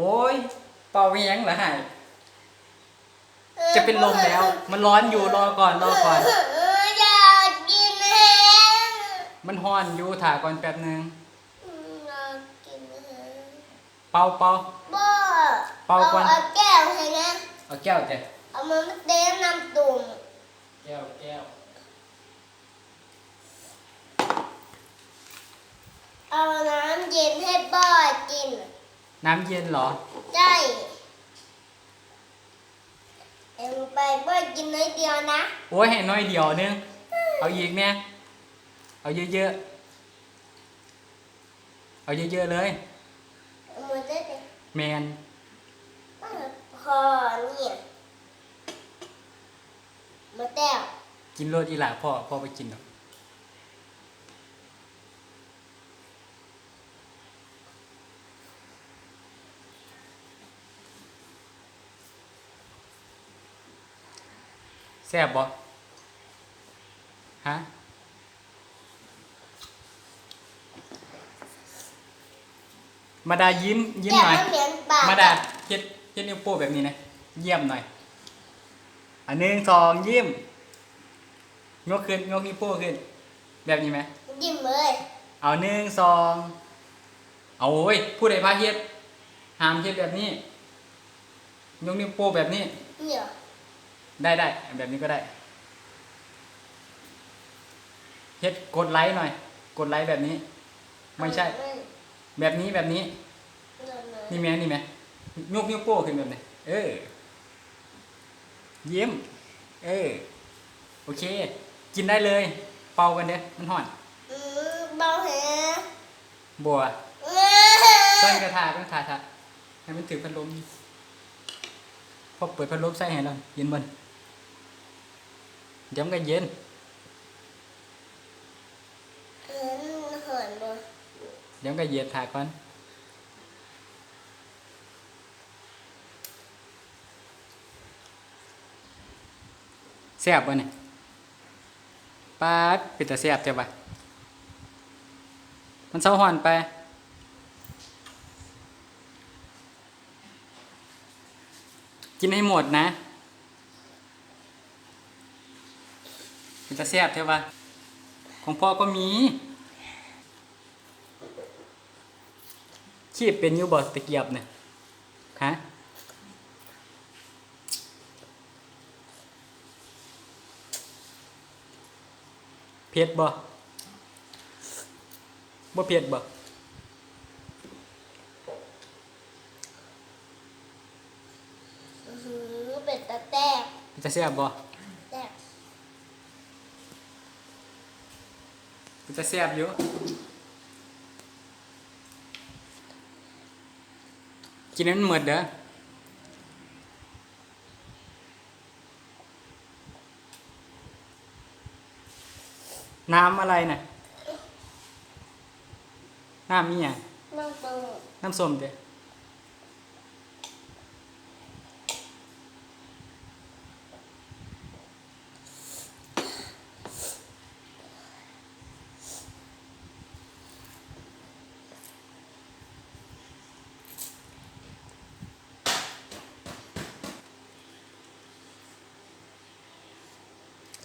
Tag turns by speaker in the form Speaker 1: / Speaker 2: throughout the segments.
Speaker 1: โอ้ยเป่าไม่ยั้งเหรอหายจะเป็นลมแล้ว มันร้อนอยู่รอก่อนรอก่อน
Speaker 2: เอออยากกินแฮง
Speaker 1: มันฮ้อนอยู่ถ่าก่อนแป๊บนึง
Speaker 2: อยากกินแฮง
Speaker 1: เป่าเป่า
Speaker 2: บ่
Speaker 1: เป่าก่อน
Speaker 2: เอาแก้วให้นะ
Speaker 1: เอาแก้วเจ้
Speaker 2: เอามาเต้นน้ำตุ่ม
Speaker 1: แก้วแก้ว
Speaker 2: เอาน้ำเย็นให้บ่อกิน
Speaker 1: น้ำเย็นเหรอ
Speaker 2: ใช่เอ็มไปบ่อกินน้อยเดียวนะ
Speaker 1: โอ้ยให้น้อยเดียวนึง เอาอีกเนี่ย เอาเยอะๆ เอาเยอะๆเลย
Speaker 2: เอามือได้เลย
Speaker 1: แมน
Speaker 2: พอเนี่ยมาแต้ว
Speaker 1: กินโรดอีหล่าพ่อพ่อไปกินหรอก แซ่บบ่ฮะมาดายิ้มยิ้มหน่อย
Speaker 2: แก้วมันเหม็นปาก
Speaker 1: มาดาเฮ็ดเฮ็ดนิ้วโป้แบบนี้นะเยี่ยมหน่อย อันหนึ่งสองยิ้มยกขึ้นยกนิ้วโป้ขึ้น แบบนี้ไหม
Speaker 2: ยิ้มเลย
Speaker 1: เอาหนึ่งสองเอาโอ้ยผู้ใดพาเฮ็ดห้ามเฮ็ดแบบนี้ยกนิ้วโป้แบบนี้
Speaker 2: เนี่ย
Speaker 1: ได้ได้แบบนี้ก็ได้เฮ็ดกดไลค์หน่อย กดไลค์แบบนี้ ไม่ใช่ แบบนี้แบบนี้ นี่แม่นี่แม่ยกนิ้วโป้ขึ้นแบบนี้เออยิ้มเออโอเค กินได้เลย เป่ากันเด้อมันห่อน
Speaker 2: อืมเบาแฮะ
Speaker 1: บัว
Speaker 2: เอ้ย
Speaker 1: ตั้งกระทาตั้งกระทาให้มันถือพัดลมพอเปิดพัดลมใส่ให้เราเย็นมันเดี๋ ยวมันเย็น
Speaker 2: เอิ้นหอนบ่
Speaker 1: เดี๋ยวมันเย็นถ่ายก่อนแซ่บบ่เนี่ยปาดเป็นแต่แซ่บใช่ปะมันเศร้าหอนไปกินให้หมดนะ มันจะแซ่บใช่ปะของพ่อก็มี ขีบเป็นอยูบอตะเกียบเนี่ยฮะเผ็ดบ่บ่เผ็ดบ่
Speaker 2: อื้อหือเป็ดตะแตก
Speaker 1: มันจะแซ่บบ่
Speaker 2: แตก
Speaker 1: มันจะแซ่บอยู่กินนั้นหมดเด้อน้ำอะไรน่ะน้ำมีอะ
Speaker 2: นั่งตรง
Speaker 1: น้ำส้มเด้อ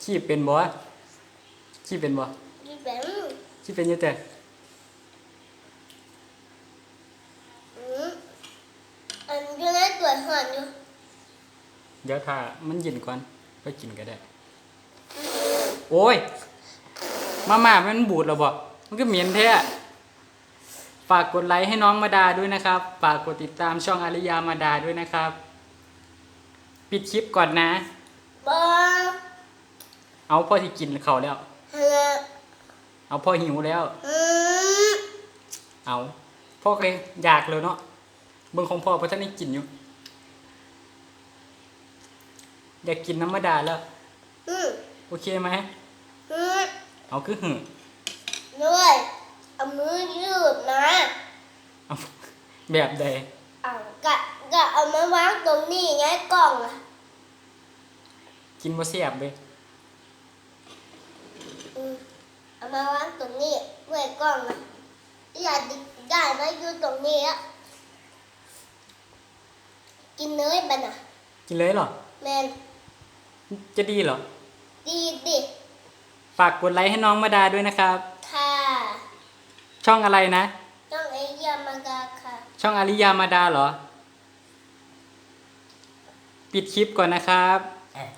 Speaker 1: ขี้เป็นบ่ขี้เป็นบ่
Speaker 2: ยี่แบง
Speaker 1: ขี้เป็นอยังแต่
Speaker 2: อืมอันอยู่ในตัวหอนอยู่
Speaker 1: เดี๋ยวถ้ามันเย็นก่อนก็กินก็ได้ โอ้ย มาม่ามันบูดแล้วบ่มันก็เหม็นแท้ฝากกดไลค์ให้น้องมาดาด้วยนะครับ ฝากกดติดตามช่องอาริยามาดาด้วยนะครับ ปิดคลิปก่อนนะ
Speaker 2: บ่
Speaker 1: เอาพ่อที่กินเขาวแล้ว
Speaker 2: เฮือ
Speaker 1: เอาพ่อหิวแล้ว
Speaker 2: อืม
Speaker 1: เอาพ่อก็อยากเลยเนาะเบิ่งของพ่อเพราะท่านได้กินอยู่อยากกินน้ำมาดาแล้ว
Speaker 2: อืม
Speaker 1: โอเคไหม
Speaker 2: อืม
Speaker 1: เอาคือหึ
Speaker 2: ด้วยเอามือยืดนะ
Speaker 1: เอาแบบใด
Speaker 2: เอากะกะเอามาวางตรงนี้ไงกล่องอะ
Speaker 1: กินบ่แซ่บเลย
Speaker 2: อืมเอา มาวางตรงนี้ไว้กล่องอะอย่าดิได้มาอยู่ตรงนี้อะกินเนยบันอะ
Speaker 1: กินเลยเหรอ
Speaker 2: แมน
Speaker 1: จะดีเหรอ
Speaker 2: ดีดิ
Speaker 1: ฝากกดไลค์ให้น้องมาดาด้วยนะครับ
Speaker 2: ค่ะ
Speaker 1: ช่องอะไรนะ
Speaker 2: ต้องไอ้ยามากาค่ะ
Speaker 1: ช่องอาริยามาดาเหรอ ปิดคลิปก่อนนะครับ
Speaker 2: ครับ